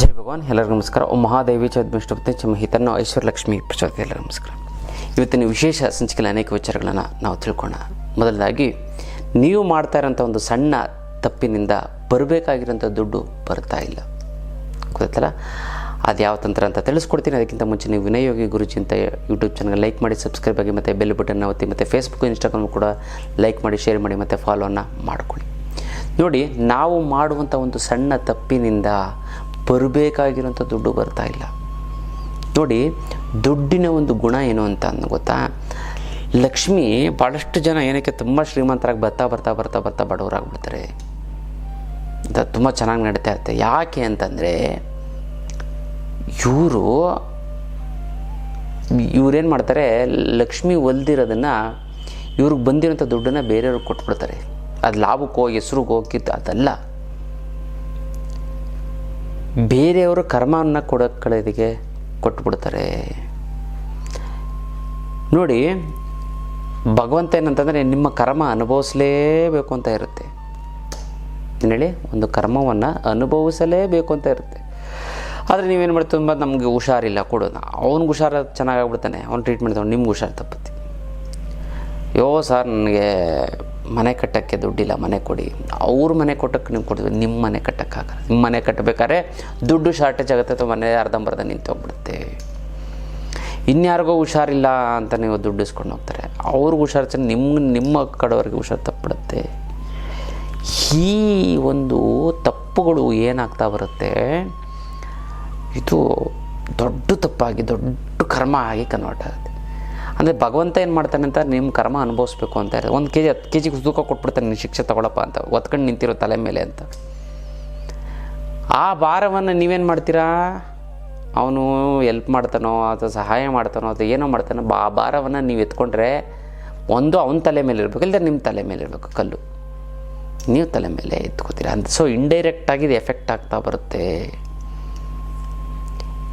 ಜೈ ಭಗವಾನ್, ಎಲ್ಲರಿಗೂ ನಮಸ್ಕಾರ. ಓ ಮಹಾದೇವಿ ಚದ್ಮಿಷ್ಟಪತಿ ಚಮಹಿತನ್ನು ಐಶ್ವರ್ಯಲಕ್ಷ್ಮಿ ಪ್ರಚೋದನೆ ಎಲ್ಲರಿಗೂ ನಮಸ್ಕಾರ. ಇವತ್ತಿನ ವಿಶೇಷ ಸಂಚಿಕೆಯಲ್ಲಿ ಅನೇಕ ವಿಚಾರಗಳನ್ನು ನಾವು ತಿಳ್ಕೊಳ್ಳೋಣ ಮೊದಲದಾಗಿ, ನೀವು ಮಾಡ್ತಾ ಇರೋಂಥ ಒಂದು ಸಣ್ಣ ತಪ್ಪಿನಿಂದ ಬರಬೇಕಾಗಿರೋಂಥ ದುಡ್ಡು ಬರ್ತಾ ಇಲ್ಲ. ಗೊತ್ತಲ್ಲ ಅದು ಯಾವ ತಂತ್ರ ಅಂತ ತಿಳಿಸ್ಕೊಡ್ತೀನಿ. ಅದಕ್ಕಿಂತ ಮುಂಚೆ ನೀವು ವಿನಯೋಗಿ ಗುರುಜಿ ಅಂತ ಯೂಟ್ಯೂಬ್ ಚಾನಲ್ ಲೈಕ್ ಮಾಡಿ ಸಬ್ಸ್ಕ್ರೈಬ್ ಆಗಿ, ಮತ್ತು ಬೆಲ್ ಬಟನ್ ಒತ್ತಿ, ಮತ್ತು ಫೇಸ್ಬುಕ್ ಇನ್ಸ್ಟಾಗ್ರಾಮ್ ಕೂಡ ಲೈಕ್ ಮಾಡಿ ಶೇರ್ ಮಾಡಿ, ಮತ್ತು ಫಾಲೋನ ಮಾಡ್ಕೊಳ್ಳಿ. ನೋಡಿ, ನಾವು ಮಾಡುವಂಥ ಒಂದು ಸಣ್ಣ ತಪ್ಪಿನಿಂದ ಬರಬೇಕಾಗಿರೋಂಥ ದುಡ್ಡು ಬರ್ತಾ ಇಲ್ಲ. ನೋಡಿ, ದುಡ್ಡಿನ ಒಂದು ಗುಣ ಏನು ಅಂತ ಗೊತ್ತಾ? ಲಕ್ಷ್ಮಿ ಭಾಳಷ್ಟು ಜನ ಏನಕ್ಕೆ ತುಂಬ ಶ್ರೀಮಂತರಾಗಿ ಬರ್ತಾ ಬರ್ತಾ ಬರ್ತಾ ಬರ್ತಾ ಬಡವರಾಗ್ಬಿಡ್ತಾರೆ ಅಂತ ತುಂಬ ಚೆನ್ನಾಗಿ ನಡೀತಾ ಇರುತ್ತೆ. ಯಾಕೆ ಅಂತಂದರೆ, ಇವರು ಇವ್ರೇನು ಮಾಡ್ತಾರೆ, ಲಕ್ಷ್ಮಿ ಒಲ್ದಿರೋದನ್ನು ಇವ್ರಿಗೆ ಬಂದಿರೋಂಥ ದುಡ್ಡನ್ನು ಬೇರೆಯವ್ರಿಗೆ ಕೊಟ್ಬಿಡ್ತಾರೆ. ಅದು ಲಾಭಕ್ಕೋ, ಹೆಸ್ರಿಗೋ ಕಿತ್ತು ಅದಲ್ಲ. ಬೇರೆಯವರು ಕರ್ಮವನ್ನು ಕೊಡೋ ಕಳೆದಿಗೆ ಕೊಟ್ಬಿಡ್ತಾರೆ. ನೋಡಿ, ಭಗವಂತ ಏನಂತಂದರೆ ನಿಮ್ಮ ಕರ್ಮ ಅನುಭವಿಸಲೇಬೇಕು ಅಂತ ಇರುತ್ತೆ. ಹೇಳಿ? ಒಂದು ಕರ್ಮವನ್ನು ಅನುಭವಿಸಲೇಬೇಕು ಅಂತ ಇರುತ್ತೆ. ಆದರೆ ನೀವೇನು ಮಾಡಿ ತುಂಬ ನಮಗೆ ಹುಷಾರಿಲ್ಲ ಕೊಡೋದು ಅವ್ನಿಗೆ ಹುಷಾರು ಚೆನ್ನಾಗಾಗ್ಬಿಡ್ತಾನೆ ಅವ್ನು ಟ್ರೀಟ್ಮೆಂಟ್ ತೊಗೊಂಡು ನಿಮ್ಗೆ ಹುಷಾರು ತಪ್ಪುತ್ತೆ. ಯೋ ಸರ್, ನನಗೆ ಮನೆ ಕಟ್ಟೋಕ್ಕೆ ದುಡ್ಡಿಲ್ಲ, ಮನೆ ಕೊಡಿ. ಅವ್ರ ಮನೆ ಕೊಟ್ಟಕ್ಕೆ ನೀವು ಕೊಡ್ತೀವಿ ನಿಮ್ಮ ಮನೆ ಕಟ್ಟೋಕ್ಕಾಗಲ್ಲ ನಿಮ್ಮ ಮನೆ ಕಟ್ಟಬೇಕಾದ್ರೆ ದುಡ್ಡು ಶಾರ್ಟೇಜ್ ಆಗುತ್ತೆ ಅಥವಾ ಮನೆ ಅರ್ಧಂಬರ್ಧ ನಿಂತೋಗ್ಬಿಡುತ್ತೆ ಇನ್ಯಾರಿಗೋ ಹುಷಾರಿಲ್ಲ ಅಂತ ನೀವು ದುಡ್ಡು ಇಸ್ಕೊಂಡು ಹೋಗ್ತಾರೆ. ಅವ್ರಿಗೆ ಹುಷಾರು ಚೆನ್ನ ನಿಮ್ಮ ನಿಮ್ಮ ಕಡೆಯವ್ರಿಗೆ ಹುಷಾರು ತಪ್ಪಿಡುತ್ತೆ ಈ ಒಂದು ತಪ್ಪುಗಳು ಏನಾಗ್ತಾ ಬರುತ್ತೆ, ಇದು ದೊಡ್ಡ ತಪ್ಪಾಗಿ, ದೊಡ್ಡ ಕರ್ಮ ಆಗಿ ಕನ್ವರ್ಟ್ ಆಗುತ್ತೆ. ಅಂದರೆ ಭಗವಂತ ಏನು ಮಾಡ್ತಾನೆ ಅಂತ ನಿಮ್ಮ ಕರ್ಮ ಅನುಭವಿಸ್ಬೇಕು ಅಂತ ಇದೆ ಒಂದು ಕೆ ಜಿ ಹತ್ತು ಕೆ ಜಿಗೆ ತೂಕ ಕೊಟ್ಬಿಡ್ತಾನೆ, ನೀನು ಶಿಕ್ಷೆ ತಗೊಳಪ್ಪ ಅಂತ. ಒತ್ಕೊಂಡು ನಿಂತಿರೋ ತಲೆ ಮೇಲೆ ಅಂತ. ಆ ಭಾರವನ್ನು ನೀವೇನು ಮಾಡ್ತೀರಾ? ಅವನು ಎಲ್ಪ್ ಮಾಡ್ತಾನೋ, ಅಥವಾ ಸಹಾಯ ಮಾಡ್ತಾನೋ, ಅಥವಾ ಏನೋ ಮಾಡ್ತಾನೋ ಆ ಭಾರವನ್ನು ನೀವು ಎತ್ಕೊಂಡ್ರೆ ಒಂದು ಅವನ ತಲೆ ಮೇಲೆ ಇರಬೇಕು ಇಲ್ಲದೆ ನಿಮ್ಮ ತಲೆ ಮೇಲೆ ಇರಬೇಕು, ಕಲ್ಲು. ನೀವು ತಲೆ ಮೇಲೆ ಎತ್ಕೋತೀರ ಅಂತ. ಸೊ ಇಂಡೈರೆಕ್ಟಾಗಿ ಇದು ಎಫೆಕ್ಟ್ ಆಗ್ತಾ ಬರುತ್ತೆ.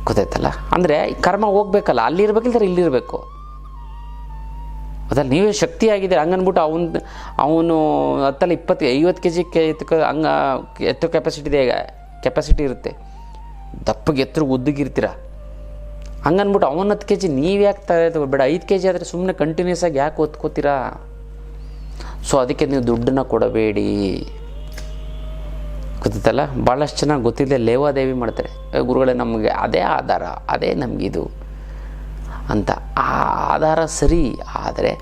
ಗೊತ್ತಾಯ್ತಲ್ಲ? ಅಂದರೆ ಕರ್ಮ ಹೋಗ್ಬೇಕಲ್ಲ ಅಲ್ಲಿರ್ಬೇಕಿಲ್ದ್ರೆ ಇಲ್ಲಿರಬೇಕು ಅದಲ್ಲ ನೀವೇ ಶಕ್ತಿ ಆಗಿದ್ದೀರ ಹಂಗನ್ಬಿಟ್ಟು ಅವನು ಅವನು ಹತ್ತಲ್ಲಿ ಇಪ್ಪತ್ತು ಐವತ್ತು ಕೆ ಜಿ ಕೆ ಹಂಗ ಎತ್ತೋ ಕೆಪಾಸಿಟಿ ಇದೆ ಕೆಪಾಸಿಟಿ ಇರುತ್ತೆ. ದಪ್ಪಗೆ ಎತ್ತರ ಉದ್ದಗಿರ್ತೀರ. ಹಂಗನ್ಬಿಟ್ಟು ಅವನ ಹತ್ತು ಕೆ ಜಿ ನೀವು ಯಾಕೆ ತಗೋಬೇಡ. ಬೇಡ ಐದು ಕೆ ಜಿ ಆದರೆ ಸುಮ್ಮನೆ ಕಂಟಿನ್ಯೂಸ್ ಆಗಿ ಯಾಕೆ ಒತ್ಕೋತೀರಾ? ಸೊ ಅದಕ್ಕೆ ನೀವು ದುಡ್ಡನ್ನ ಕೊಡಬೇಡಿ. ಗೊತ್ತಲ್ಲ ಭಾಳಷ್ಟು ಚೆನ್ನಾಗಿ ಗೊತ್ತಿದೆ ಲೇವಾದೇವಿ ಮಾಡ್ತಾರೆ. ಗುರುಗಳೇ, ನಮಗೆ ಅದೇ ಆಧಾರ. ಅದೇ ನಮಗಿದು. ಅಂತ. ಆ ಆಧಾರ ಸರಿ, ಆದರೆ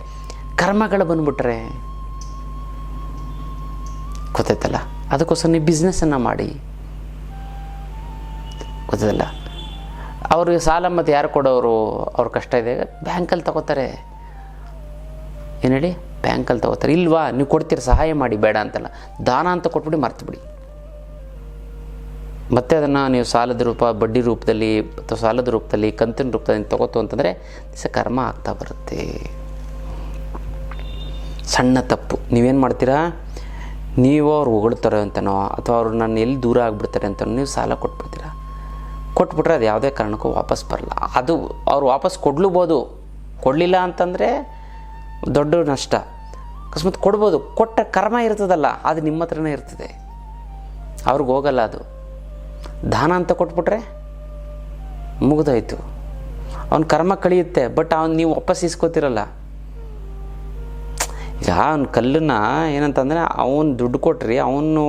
ಕರ್ಮಗಳು ಬಂದ್ಬಿಟ್ರೆ ಗೊತ್ತಾಯ್ತಲ್ಲ? ಅದಕ್ಕೋಸ್ಕರ ನೀವು ಬಿಸ್ನೆಸ್ಸನ್ನು ಮಾಡಿ. ಗೊತ್ತದಲ್ಲ ಅವ್ರಿಗೆ ಸಾಲ ಮತ್ತು ಯಾರು ಕೊಡೋರು, ಅವ್ರ ಕಷ್ಟ ಇದೆ. ಬ್ಯಾಂಕಲ್ಲಿ ತಗೋತಾರೆ. ಏನು ಹೇಳಿ? ಬ್ಯಾಂಕಲ್ಲಿ ತಗೋತಾರೆ. ಇಲ್ವಾ? ನೀವು ಕೊಡ್ತೀರ, ಸಹಾಯ ಮಾಡಿ, ಬೇಡ ಅಂತಲ್ಲ. ದಾನ ಅಂತ ಕೊಟ್ಬಿಡಿ, ಮರ್ತುಬಿಡಿ. ಮತ್ತೆ ಅದನ್ನು ನೀವು ಸಾಲದ ರೂಪ, ಬಡ್ಡಿ ರೂಪದಲ್ಲಿ ಅಥವಾ ಸಾಲದ ರೂಪದಲ್ಲಿ, ಕಂತಿನ ರೂಪದಲ್ಲಿ ತಗೋತು ಅಂತಂದರೆ ದಿವಸ ಕರ್ಮ ಆಗ್ತಾ ಬರುತ್ತೆ. ಸಣ್ಣ ತಪ್ಪು. ನೀವೇನು ಮಾಡ್ತೀರಾ? ನೀವು ಅವ್ರು ಹೊಗಳ್ತಾರೆ ಅಂತನೋ ಅಥವಾ ಅವ್ರು ನನ್ನ ಎಲ್ಲಿ ದೂರ ಆಗಿಬಿಡ್ತಾರೆ ಅಂತನೋ ನೀವು ಸಾಲ ಕೊಟ್ಬಿಡ್ತೀರಾ? ಕೊಟ್ಬಿಟ್ರೆ ಅದು ಯಾವುದೇ ಕಾರಣಕ್ಕೂ ವಾಪಸ್ ಬರಲ್ಲ. ಅದು ಅವ್ರು ವಾಪಸ್ ಕೊಡ್ಲೂಬೋದು. ಕೊಡಲಿಲ್ಲ ಅಂತಂದರೆ ದೊಡ್ಡ ನಷ್ಟ. ಅಕಸ್ಮಾತ್ ಕೊಡ್ಬೋದು. ಕೊಟ್ಟ ಕರ್ಮ ಇರ್ತದಲ್ಲ, ಅದು ನಿಮ್ಮ ಹತ್ರನೇ ಇರ್ತದೆ. ಅವ್ರಿಗೆ ಹೋಗಲ್ಲ ಅದು. ದಾನ ಅಂತ ಕೊಟ್ಬಿಟ್ರೆ ಮುಗಿದೋಯ್ತು. ಅವ್ನ ಕರ್ಮ ಕಳಿಯುತ್ತೆ ಬಟ್ ಅವ್ನು ನೀವು ವಾಪಸ್ ಇಸ್ಕೋತಿರಲ್ಲ ಈಗ ಅವ್ನ ಕಲ್ಲನ್ನ ಏನಂತಂದರೆ ಅವನು ದುಡ್ಡು ಕೊಟ್ರಿ, ಅವನು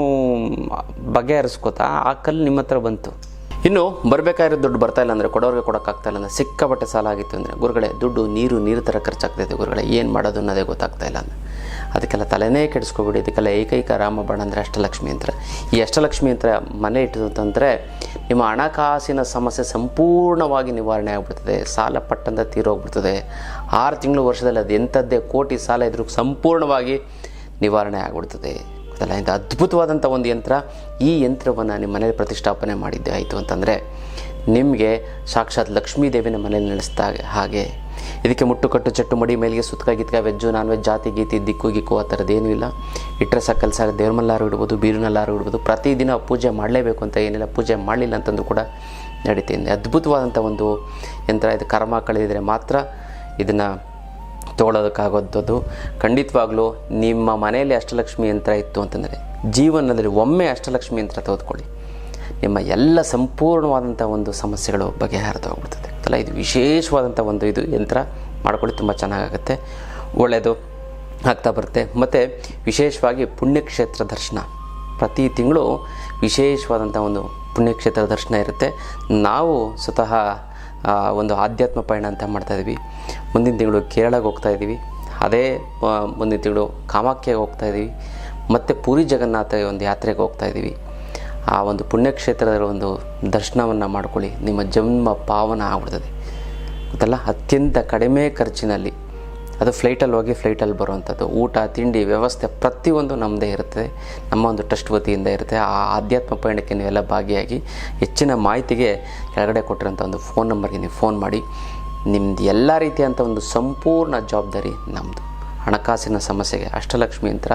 ಬಗೆಹರಿಸ್ಕೋತಾ ಆ ಕಲ್ಲು ನಿಮ್ಮ ಹತ್ರ ಬಂತು. ಇನ್ನು ಬರಬೇಕಾಗಿರೋ ದುಡ್ಡು ಬರ್ತಾ ಇಲ್ಲ ಅಂದರೆ ಕೊಡೋರಿಗೆ ಕೊಡೋಕ್ಕಾಗ್ತಾ ಇಲ್ಲ ಅಂದರೆ ಸಿಕ್ಕಾಪಟ್ಟೆ ಸಾಲ ಆಗಿತ್ತು ಅಂದರೆ ಗುರುಗಳೇ, ದುಡ್ಡು ನೀರು ನೀರು ಥರ ಖರ್ಚಾಗ್ತೈತೆ ಗುರುಗಳೇ, ಏನು ಮಾಡೋದು ಅನ್ನೋದೇ ಗೊತ್ತಾಗ್ತಾ ಇಲ್ಲ ಅಂದ್ರೆ. ಅದಕ್ಕೆಲ್ಲ ತಲೆನೇ ಕೆಡಿಸ್ಕೊಬಿಡಿ. ಇದಕ್ಕೆಲ್ಲ ಏಕೈಕ ರಾಮಬಾಣ ಅಂದರೆ ಅಷ್ಟಲಕ್ಷ್ಮಿ ಯಂತ್ರ ಈ ಅಷ್ಟಲಕ್ಷ್ಮಿ ಯಂತ್ರ ಮನೆ ಇಟ್ಟಿದ್ದು ಅಂತಂದರೆ ನಿಮ್ಮ ಹಣಕಾಸಿನ ಸಮಸ್ಯೆ ಸಂಪೂರ್ಣವಾಗಿ ನಿವಾರಣೆ ಆಗಿಬಿಡ್ತದೆ. ಸಾಲ ಪಟ್ಟಂತ ತೀರೋಗ್ಬಿಡ್ತದೆ ಆರು ತಿಂಗಳು ವರ್ಷದಲ್ಲಿ ಅದು ಎಂಥದ್ದೇ ಕೋಟಿ ಸಾಲ ಇದ್ರೂ ಸಂಪೂರ್ಣವಾಗಿ ನಿವಾರಣೆ ಆಗಿಬಿಡ್ತದೆ. ಗೊತ್ತಲ್ಲ ಇದು ಅದ್ಭುತವಾದಂಥ ಒಂದು ಯಂತ್ರ. ಈ ಯಂತ್ರವನ್ನು ನಿಮ್ಮ ಮನೇಲಿ ಪ್ರತಿಷ್ಠಾಪನೆ ಮಾಡಿದ್ದೆ ಆಯಿತು ಅಂತಂದರೆ ನಿಮಗೆ ಸಾಕ್ಷಾತ್ ಲಕ್ಷ್ಮೀ ದೇವಿನ ಮನೇಲಿ ನಡೆಸ್ತಾ ಹಾಗೆ ಇದಕ್ಕೆ ಮುಟ್ಟುಕಟ್ಟು ಚಟ್ಟು ಮಡಿ, ಮೇಲಿಗೆ ಸುತ್ಕ ಗಿತ್ಕ ವೆಜ್ಜು ನಾನ್ ವೆಜ್ ಜಾತಿ, ಗೀತಿ, ದಿಕ್ಕು, ಗಿಕ್ಕು ಆ ಥರದ್ದೇನೂ ಇಲ್ಲ. ಇಟ್ಟರೆ ಸಾಕು ಕೆಲಸ ದೇವ್ರ ಮಲ್ಲಾರು ಇಡ್ಬೋದು, ಬೀರಿನಲ್ಲಾರು ಇಡ್ಬೋದು. ಪ್ರತಿದಿನ ಪೂಜೆ ಮಾಡಲೇಬೇಕು ಅಂತ ಏನಿಲ್ಲ, ಪೂಜೆ ಮಾಡಲಿಲ್ಲ ಅಂತಂದು ಕೂಡ ನಡೀತೀನಿ ಅದ್ಭುತವಾದಂಥ ಒಂದು ಯಂತ್ರ ಇದು, ಕರ್ಮ ಕಳೆದಿದ್ರೆ ಮಾತ್ರ ಇದನ್ನು ತೊಗೊಳೋದಕ್ಕಾಗೋದ್ದು ಖಂಡಿತವಾಗ್ಲೂ ನಿಮ್ಮ ಮನೆಯಲ್ಲಿ ಅಷ್ಟಲಕ್ಷ್ಮಿ ಯಂತ್ರ ಇತ್ತು ಅಂತಂದರೆ, ಜೀವನದಲ್ಲಿ ಒಮ್ಮೆ ಅಷ್ಟಲಕ್ಷ್ಮಿ ಯಂತ್ರ ತೆಗೆದುಕೊಳ್ಳಿ. ನಿಮ್ಮ ಎಲ್ಲ ಸಂಪೂರ್ಣವಾದಂಥ ಒಂದು ಸಮಸ್ಯೆಗಳು ಬಗೆಹರಿದು ಹೋಗ್ಬಿಡ್ತದೆ ಇದು ವಿಶೇಷವಾದಂಥ ಒಂದು ಇದು ಯಂತ್ರ ಮಾಡ್ಕೊಳ್ಳಿ, ತುಂಬ ಚೆನ್ನಾಗಾಗುತ್ತೆ. ಒಳ್ಳೆಯದು ಆಗ್ತಾ ಬರುತ್ತೆ. ಮತ್ತು ವಿಶೇಷವಾಗಿ ಪುಣ್ಯಕ್ಷೇತ್ರ ದರ್ಶನ. ಪ್ರತಿ ತಿಂಗಳು ವಿಶೇಷವಾದಂಥ ಒಂದು ಪುಣ್ಯಕ್ಷೇತ್ರ ದರ್ಶನ ಇರುತ್ತೆ. ನಾವು ಸ್ವತಃ ಒಂದು ಆಧ್ಯಾತ್ಮ ಪಯಣ ಅಂತ ಮಾಡ್ತಾಯಿದ್ವಿ ಮುಂದಿನ ತಿಂಗಳು ಕೇರಳಕ್ಕೆ ಹೋಗ್ತಾ ಇದ್ದೀವಿ. ಅದೇ ಮುಂದಿನ ತಿಂಗಳು ಕಾಮಾಖ್ಯಗೆ ಹೋಗ್ತಾ ಇದ್ದೀವಿ. ಮತ್ತು ಪುರಿ ಜಗನ್ನಾಥ ಒಂದು ಯಾತ್ರೆಗೆ ಹೋಗ್ತಾ ಇದ್ದೀವಿ. ಆ ಒಂದು ಪುಣ್ಯಕ್ಷೇತ್ರದ ಒಂದು ದರ್ಶನವನ್ನು ಮಾಡ್ಕೊಳ್ಳಿ. ನಿಮ್ಮ ಜನ್ಮ ಪಾವನ ಆಗ್ಬಿಡ್ತದೆ. ಗೊತ್ತಲ್ಲ? ಅತ್ಯಂತ ಕಡಿಮೆ ಖರ್ಚಿನಲ್ಲಿ. ಅದು ಫ್ಲೈಟಲ್ಲಿ ಹೋಗಿ ಫ್ಲೈಟಲ್ಲಿ ಬರುವಂಥದ್ದು. ಊಟ, ತಿಂಡಿ, ವ್ಯವಸ್ಥೆ ಪ್ರತಿಯೊಂದು ನಮ್ಮದೇ ಇರುತ್ತೆ ನಮ್ಮ ಒಂದು ಟ್ರಸ್ಟ್ ವತಿಯಿಂದ ಇರುತ್ತೆ. ಆ ಆಧ್ಯಾತ್ಮ ಪಯಣಕ್ಕೆ ನೀವೆಲ್ಲ ಭಾಗಿಯಾಗಿ ಹೆಚ್ಚಿನ ಮಾಹಿತಿಗೆ ಕೆಳಗಡೆ ಕೊಟ್ಟಿರೋಂಥ ಒಂದು ಫೋನ್ ನಂಬರ್ಗೆ ನೀವು ಫೋನ್ ಮಾಡಿ. ನಿಮ್ಮದು ಎಲ್ಲ ರೀತಿಯಂಥ ಒಂದು ಸಂಪೂರ್ಣ ಜವಾಬ್ದಾರಿ ನಮ್ಮದು ಹಣಕಾಸಿನ ಸಮಸ್ಯೆಗೆ ಅಷ್ಟಲಕ್ಷ್ಮಿ ಯಂತ್ರ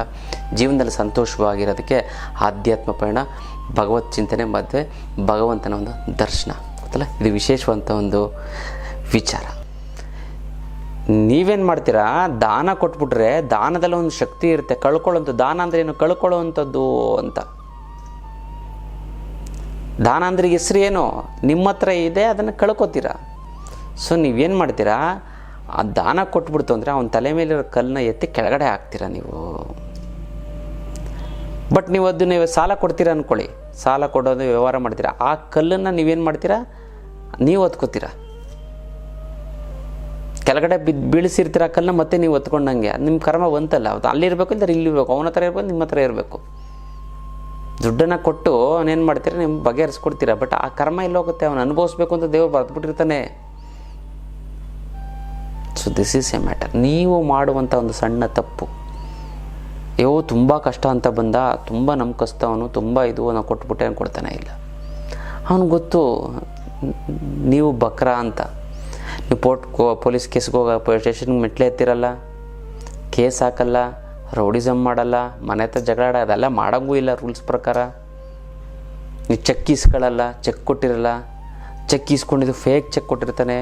ಜೀವನದಲ್ಲಿ ಸಂತೋಷವಾಗಿರೋದಕ್ಕೆ ಆಧ್ಯಾತ್ಮ ಪಯಣ ಭಗವತ್ ಚಿಂತನೆ ಮತ್ತು ಭಗವಂತನ ಒಂದು ದರ್ಶನ. ಗೊತ್ತಲ್ಲ? ಇದು ವಿಶೇಷವಂತ ಒಂದು ವಿಚಾರ. ನೀವೇನು ಮಾಡ್ತೀರಾ? ದಾನ ಕೊಟ್ಬಿಟ್ರೆ ದಾನದಲ್ಲಿ ಒಂದು ಶಕ್ತಿ ಇರುತ್ತೆ. ಕಳ್ಕೊಳ್ಳೋಂಥ, ದಾನ ಅಂದರೆ ಏನು? ಕಳ್ಕೊಳ್ಳೋವಂಥದ್ದು ಅಂತ. ದಾನ ಅಂದ್ರೆ ಹೆಸ್ರು ಏನು? ನಿಮ್ಮ ಹತ್ರ ಇದೆ, ಅದನ್ನು ಕಳ್ಕೊತೀರಾ? ಸೊ ನೀವೇನು ಮಾಡ್ತೀರಾ? ಆ ದಾನ ಕೊಟ್ಬಿಡ್ತು ಅಂದರೆ ಅವನ ತಲೆ ಮೇಲಿರೋ ಕಲ್ಲನ್ನ ಎತ್ತಿ ಕೆಳಗಡೆ ಹಾಕ್ತೀರಾ ನೀವು. ಬಟ್ ನೀವು ಅದು ನೀವು ಸಾಲ ಕೊಡ್ತೀರಾ ಅಂದ್ಕೊಳ್ಳಿ ಸಾಲ ಕೊಡೋದು ವ್ಯವಹಾರ ಮಾಡ್ತೀರಾ. ಆ ಕಲ್ಲನ್ನು ನೀವೇನು ಮಾಡ್ತೀರಾ? ನೀವು ಹೊತ್ಕೋತೀರಾ. ಕೆಳಗಡೆ ಬಿದ್ದು ಬೀಳಿಸಿರ್ತೀರ ಕಲ್ಲನ್ನ ಮತ್ತೆ ನೀವು ಹೊತ್ಕೊಂಡಂಗೆ. ನಿಮ್ಮ ಕರ್ಮ ಬಂತಲ್ಲ, ಅದು ಅಲ್ಲಿರಬೇಕು ಇಲ್ಲದ್ರೆ ಇಲ್ಲಿರ್ಬೇಕು ಅವನ ಹತ್ರ ಇರಬೇಕು ನಿಮ್ಮ ಹತ್ರ ಇರಬೇಕು. ದುಡ್ಡನ್ನು ಕೊಟ್ಟು ಅವನೇನು ಮಾಡ್ತೀರಾ? ನಿಮ್ಮ ಬಗೆಹರಿಸ್ಕೊಡ್ತೀರಾ. ಬಟ್ ಆ ಕರ್ಮ ಎಲ್ಲೋಗುತ್ತೆ. ಅವನು ಅನುಭವಿಸ್ಬೇಕು ಅಂತ ದೇವರು ಬರೆದ್ಬಿಟ್ಟಿರ್ತಾನೆ. So this is a matter ನೀವು ಮಾಡುವಂಥ ಒಂದು ಸಣ್ಣ ತಪ್ಪು. ಅಯ್ಯೋ ತುಂಬ ಕಷ್ಟ ಅಂತ ಬಂದ, ತುಂಬ ನಂಬಿಕಸ್ತವನು ತುಂಬ ಇದು ನಾವು ಕೊಟ್ಬಿಟ್ಟೆ ಅವ್ನು ಕೊಡ್ತಾನೆ ಇಲ್ಲ. ಅವನು ಗೊತ್ತು, ನೀವು ಬಕ್ರಾ ಅಂತ. ನೀವು ಪೋರ್ಟ್ ಪೊಲೀಸ್ ಕೇಸ್ಗೆ ಹೋಗ ಸ್ಟೇಷನ್ಗೆ ಮೆಟ್ಲೆ ಎತ್ತಿರಲ್ಲ, ಕೇಸ್ ಹಾಕಲ್ಲ ರೌಡಿಸಮ್ ಮಾಡಲ್ಲ, ಮನೆ ಹತ್ರ ಜಗಳ ಆಡ, ಅದೆಲ್ಲ ಮಾಡೋಂಗೂ ಇಲ್ಲ ರೂಲ್ಸ್ ಪ್ರಕಾರ. ನೀವು ಚೆಕ್ ಇಸ್ಕೊಳ್ಳಲ್ಲ ಚೆಕ್ ಕೊಟ್ಟಿರಲ್ಲ, ಚೆಕ್ ಇಸ್ಕೊಂಡಿದ್ದು ಫೇಕ್ ಚೆಕ್ ಕೊಟ್ಟಿರ್ತಾನೆ.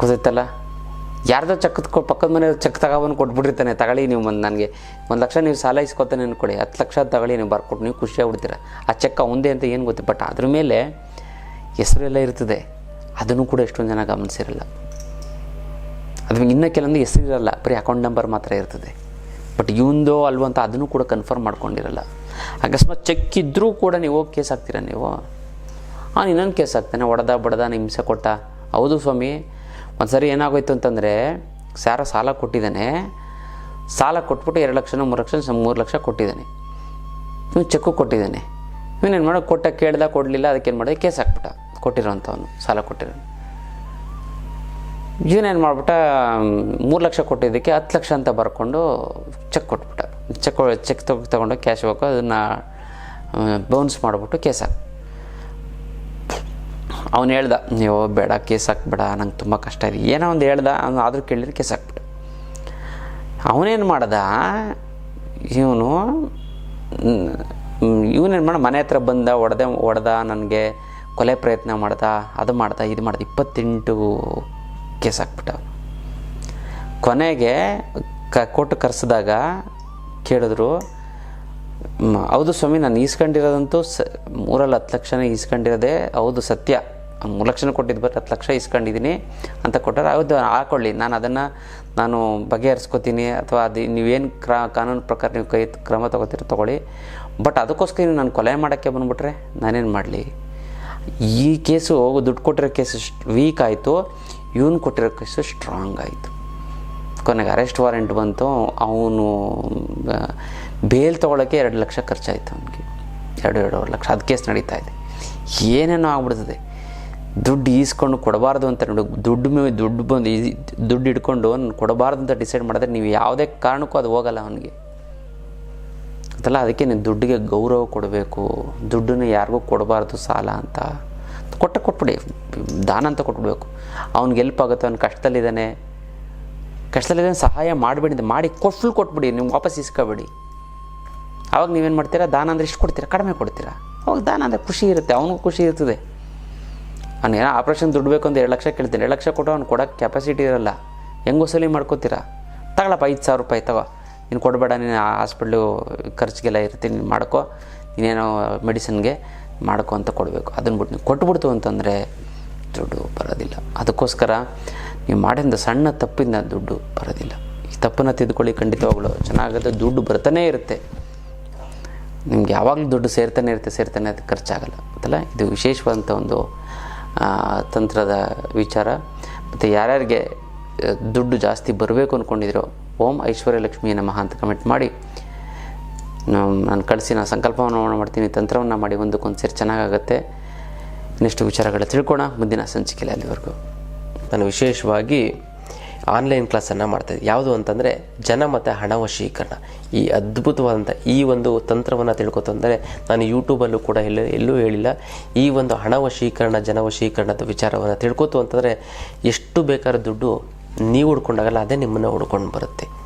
ಗೊತ್ತೈತಲ್ಲ ಯಾರ್ದೋ ಚಕ್ಕದ ಕೊ ಪಕ್ಕದ ಮನೆ ಚಕ್ ತಗೊಬಂದು ಕೊಟ್ಬಿಟ್ಟಿರ್ತಾನೆ ತಗೊಳ್ಳಿ ನೀವು ಒಂದು ನನಗೆ ಒಂದು ಲಕ್ಷ ನೀವು ಸಾಲ ಇಸ್ಕೊತಾನೆ ಅಂದ್ಕೊಡಿ ಹತ್ತು ಲಕ್ಷ ತಗೊಳ್ಳಿ ನೀವು ಬರ್ಕೊಟ್ಟು ನೀವು ಖುಷಿಯಾಗ್ಬಿಡ್ತೀರ ಆ ಚೆಕ್ಕ ಒಂದೇ ಅಂತ ಏನು ಗೊತ್ತು, ಬಟ್ ಅದ್ರ ಮೇಲೆ ಹೆಸರೆಲ್ಲ ಇರ್ತದೆ. ಅದನ್ನು ಕೂಡ ಎಷ್ಟೊಂದು ಜನ ಗಮನಿಸಿರಲ್ಲ. ಅದು ಇನ್ನೂ ಕೆಲವೊಂದು ಹೆಸರಿರಲ್ಲ, ಬರೀ ಅಕೌಂಟ್ ನಂಬರ್ ಮಾತ್ರ ಇರ್ತದೆ. ಬಟ್ ಇವಂದೋ ಅಲ್ವೋ ಅಂತ ಅದನ್ನು ಕೂಡ ಕನ್ಫರ್ಮ್ ಮಾಡ್ಕೊಂಡಿರಲ್ಲ. ಅಕಸ್ಮಾತ್ ಚೆಕ್ ಇದ್ದರೂ ಕೂಡ ನೀವು ಹೋಗಿ ಕೇಸ್ ಹಾಕ್ತೀರಾ ನೀವು? ಹಾಂ ಇನ್ನೊಂದು ಕೇಸ್ ಹಾಕ್ತಾನೆ ಹೊಡೆದ ಬಡದ ಹಿಂಸೆ ಕೊಟ್ಟ. ಹೌದು ಸ್ವಾಮಿ ಒಂದು ಸರಿ ಏನಾಗೋಯ್ತು ಅಂತಂದರೆ, ಸಾರ ಸಾಲ ಕೊಟ್ಟಿದ್ದಾನೆ. ಸಾಲ ಕೊಟ್ಬಿಟ್ಟು ಎರಡು ಲಕ್ಷನೋ ಮೂರು ಲಕ್ಷ ಮೂರು ಲಕ್ಷ ಕೊಟ್ಟಿದ್ದಾನೆ. ಇವನು ಚೆಕ್ಕು ಕೊಟ್ಟಿದ್ದಾನೆ. ಇವನೇನು ಮಾಡೋ, ಕೊಟ್ಟ ಕೇಳ್ದ ಕೊಡಲಿಲ್ಲ ಅದಕ್ಕೇನು ಮಾಡಿದೆ, ಕೇಸ್ ಹಾಕ್ಬಿಟ್ಟ. ಕೊಟ್ಟಿರೋವಂಥವನು ಸಾಲ ಕೊಟ್ಟಿರೋನು. ಏನು ಮಾಡ್ಬಿಟ್ಟ, ಮೂರು ಲಕ್ಷ ಕೊಟ್ಟಿದ್ದಕ್ಕೆ ಹತ್ತು ಲಕ್ಷ ಅಂತ ಬರ್ಕೊಂಡು ಚೆಕ್ ಕೊಟ್ಬಿಟ್ಟ. ಚೆಕ್ ಚೆಕ್ ತಗೊ ತಗೊಂಡು ಕ್ಯಾಶ್ ಹೋಗೋ ಅದನ್ನು ಬೌನ್ಸ್ ಮಾಡಿಬಿಟ್ಟು ಕೇಸ್ ಹಾಕಿ ಅವ್ನು ಹೇಳ್ದ ನೀವು ಬೇಡ, ಕೇಸ್ ಹಾಕ್ಬೇಡ, ನಂಗೆ ತುಂಬ ಕಷ್ಟ ಇದೆ. ಏನೋ ಒಂದು ಹೇಳ್ದ, ಅವ್ನು ಆದರೂ ಕೇಳಿದ್ರೆ ಕೇಸ್ ಹಾಕ್ಬಿಟ್ಟೆ. ಅವನೇನು ಮಾಡ್ದ, ಇವನು ಇವನೇನು ಮಾಡ, ಮನೆ ಹತ್ರ ಬಂದ ಹೊಡೆದೆ ಹೊಡೆದ ನನಗೆ ಕೊಲೆ ಪ್ರಯತ್ನ ಮಾಡ್ದ, ಅದು ಮಾಡ್ದ, ಇದು ಮಾಡ್ದ, ಇಪ್ಪತ್ತೆಂಟು ಕೇಸ್ ಹಾಕ್ಬಿಟ್ಟ ಕೊನೆಗೆ ಕ ಕೊಟ್ಟು ಕರೆಸಿದಾಗ ಕೇಳಿದ್ರು ಹೌದು ಸ್ವಾಮಿ, ನಾನು ಈಸ್ಕೊಂಡಿರೋದಂತೂ ಸ, ಮೂರಲ್ಲಿ, ಹತ್ತು ಲಕ್ಷನೇ ಈಸ್ಕೊಂಡಿರೋದೇ, ಹೌದು ಸತ್ಯ. ಮೂರು ಲಕ್ಷನ ಕೊಟ್ಟಿದ್ದು ಬಟ್ ಹತ್ತು ಲಕ್ಷ ಇಸ್ಕೊಂಡಿದ್ದೀನಿ ಅಂತ ಕೊಟ್ಟರೆ, ಹೌದು, ಹಾಕೊಳ್ಳಿ. ನಾನು ಅದನ್ನು ನಾನು ಬಗೆಹರಿಸ್ಕೋತೀನಿ ಅಥವಾ ಅದು ನೀವೇನು ಕ್ರ, ಕಾನೂನು ಪ್ರಕಾರ ನೀವು ಕೈ ಕ್ರಮ ತೊಗೋತೀರ ತೊಗೊಳ್ಳಿ. ಬಟ್ ಅದಕ್ಕೋಸ್ಕರ ನೀವು ನಾನು ಕೊಲೆ ಮಾಡೋಕ್ಕೆ ಬಂದುಬಿಟ್ರೆ ನಾನೇನು ಮಾಡಲಿ? ಈ ಕೇಸು ದುಡ್ಡು ಕೊಟ್ಟಿರೋ ಕೇಸು ವೀಕ್ ಆಯಿತು. ಇವನು ಕೊಟ್ಟಿರೋ ಕೇಸು ಸ್ಟ್ರಾಂಗ್ ಆಯಿತು. ಕೊನೆಗೆ ಅರೆಸ್ಟ್ ವಾರೆಂಟ್ ಬಂತು. ಅವನು ಬೇಲ್ ತೊಗೊಳಕ್ಕೆ ಎರಡು ಲಕ್ಷ ಖರ್ಚಾಯಿತು ಅವನಿಗೆ. ಎರಡು, ಎರಡೂವರೆ ಲಕ್ಷ. ಅದು ಕೇಸ್ ನಡೀತಾ ಇದೆ. ಏನೇನೋ ಆಗ್ಬಿಡ್ತದೆ. ದುಡ್ಡು ಈಸ್ಕೊಂಡು ಕೊಡಬಾರ್ದು ಅಂತ ನೋಡಿ, ದುಡ್ಡು ಮೇಲೆ ದುಡ್ಡು ಬಂದು ದುಡ್ಡು ಇಟ್ಕೊಂಡು ನಾನು ಕೊಡಬಾರ್ದು ಅಂತ ಡಿಸೈಡ್ ಮಾಡಿದ್ರೆ ನೀವು ಯಾವುದೇ ಕಾರಣಕ್ಕೂ ಅದು ಹೋಗಲ್ಲ ಅವನಿಗೆ. ಅದಲ್ಲ ಅದಕ್ಕೆ ನೀನು ದುಡ್ಡಿಗೆ ಗೌರವ ಕೊಡಬೇಕು, ದುಡ್ಡನ್ನು ಯಾರಿಗೂ ಕೊಡಬಾರ್ದು ಸಾಲ ಅಂತ. ಕೊಟ್ಟ ಕೊಟ್ಬಿಡಿ, ದಾನ ಅಂತ ಕೊಟ್ಬಿಡ್ಬೇಕು. ಅವ್ನಿಗೆ ಎಲ್ಪ್ ಆಗುತ್ತೆ, ಅವ್ನು ಕಷ್ಟದಲ್ಲಿದ್ದಾನೆ. ಕಷ್ಟದಲ್ಲಿದ್ದಾನೆ ಸಹಾಯ ಮಾಡಬೇಡಿ ಮಾಡಿ ಕೊಟ್ಟು ಕೊಟ್ಬಿಡಿ ನೀವು ವಾಪಸ್ ಇಸ್ಕೊಬೇಡಿ ಅವಾಗ ನೀವೇನು ಮಾಡ್ತೀರಾ? ದಾನ ಅಂದರೆ ಇಷ್ಟು ಕೊಡ್ತೀರಾ? ಕಡಿಮೆ ಕೊಡ್ತೀರಾ? ಅವಾಗ ದಾನ ಅಂದರೆ ಖುಷಿ ಇರುತ್ತೆ, ಅವನಿಗೂ ಖುಷಿ ಇರ್ತದೆ. ಅವ್ನು ಏನೋ ಆಪ್ರೇಷನ್ ದುಡ್ಡು ಬೇಕು ಅಂತ ಎರಡು ಲಕ್ಷ ಕೇಳ್ತೀನಿ. ಎರಡು ಲಕ್ಷ ಕೊಟ್ಟು ಅವ್ನು ಕೊಡೋಕ್ಕೆ ಕೆಪಾಸಿಟಿ ಇರೋಲ್ಲ. ಹೆಂಗೋ ವಸೂಲಿ ಮಾಡ್ಕೋತೀರಾ? ತಗೊಳಪ್ಪ, ಐದು ಸಾವಿರ ರೂಪಾಯಿ ತಗೋ. ನೀನು ಕೊಡಬೇಡ, ನೀನು ಹಾಸ್ಪಿಟ್ಲು ಖರ್ಚಿಗೆಲ್ಲ ಇರ್ತೀನಿ, ನೀನು ಮಾಡ್ಕೋ. ನೀನೇನೋ ಮೆಡಿಸಿನ್ಗೆ ಮಾಡ್ಕೋ ಅಂತ ಕೊಡಬೇಕು. ಅದನ್ನು ಬಿಟ್ಟು ನೀವು ಕೊಟ್ಬಿಡ್ತು ಅಂತಂದರೆ ದುಡ್ಡು ಬರೋದಿಲ್ಲ. ಅದಕ್ಕೋಸ್ಕರ ನೀವು ಮಾಡಿದ ಸಣ್ಣ ತಪ್ಪಿಂದ ದುಡ್ಡು ಬರೋದಿಲ್ಲ. ಈ ತಪ್ಪನ್ನು ತಿದ್ಕೊಳ್ಳಿ ಖಂಡಿತವಾಗ್ಲು. ಚೆನ್ನಾಗದ ದುಡ್ಡು ಬರ್ತಾನೇ ಇರುತ್ತೆ. ನಿಮ್ಗೆ ಯಾವಾಗಲೂ ದುಡ್ಡು ಸೇರ್ತಾನೆ ಇರುತ್ತೆ, ಸೇರ್ತಾನೆ ಅದು ಖರ್ಚಾಗಲ್ಲ. ಗೊತ್ತಲ್ಲ? ಇದು ವಿಶೇಷವಾದಂಥ ಒಂದು ತಂತ್ರದ ವಿಚಾರ. ಮತ್ತು ಯಾರ್ಯಾರಿಗೆ ದುಡ್ಡು ಜಾಸ್ತಿ ಬರಬೇಕು ಅಂದ್ಕೊಂಡಿದ್ರೋ ಓಂ ಐಶ್ವರ್ಯ ಲಕ್ಷ್ಮಿ ನಮಃ ಅಂತ ಕಮೆಂಟ್ ಮಾಡಿ. ನಾನು ಕಳಿಸಿ ನಾನು ಸಂಕಲ್ಪವನ್ನು ಮಾಡ್ತೀನಿ, ತಂತ್ರವನ್ನು ಮಾಡಿ, ಒಂದಕ್ಕೊಂದು ಸೇರಿ ಚೆನ್ನಾಗಾಗತ್ತೆ. ಇನ್ನೆಷ್ಟು ವಿಚಾರಗಳು ತಿಳ್ಕೊಣ, ಮುಂದಿನ ಸಂಚಿಕೆಯಲ್ಲಿ ಅಲ್ಲಿವರೆಗೂ ನಾನು ವಿಶೇಷವಾಗಿ ಆನ್ಲೈನ್ ಕ್ಲಾಸನ್ನು ಮಾಡ್ತಾಯಿದ್ದೆ ಯಾವುದು ಅಂತಂದರೆ, ಜನ ಮತ್ತು ಹಣ ವಶೀಕರಣ. ಈ ಅದ್ಭುತವಾದಂಥ ಈ ಒಂದು ತಂತ್ರವನ್ನು ತಿಳ್ಕೊತಂದರೆ ನಾನು ಯೂಟ್ಯೂಬಲ್ಲೂ ಕೂಡ ಎಲ್ಲ, ಎಲ್ಲೂ ಹೇಳಿಲ್ಲ. ಈ ಒಂದು ಹಣ ವಶೀಕರಣ, ಜನ ವಶೀಕರಣದ ವಿಚಾರವನ್ನು ತಿಳ್ಕೊತು ಅಂತಂದರೆ, ಎಷ್ಟು ಬೇಕಾದ ದುಡ್ಡು ನೀವು ಹುಡ್ಕೊಂಡಾಗಲ್ಲ, ಅದೇ ನಿಮ್ಮನ್ನು ಹುಡ್ಕೊಂಡು ಬರುತ್ತೆ.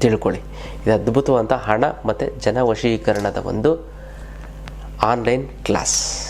ತಿಳ್ಕೊಳ್ಳಿ. ಇದು ಅದ್ಭುತವಾದಂಥ ಹಣ ಮತ್ತು ಜನ ವಶೀಕರಣದ ಒಂದು ಆನ್ಲೈನ್ ಕ್ಲಾಸ್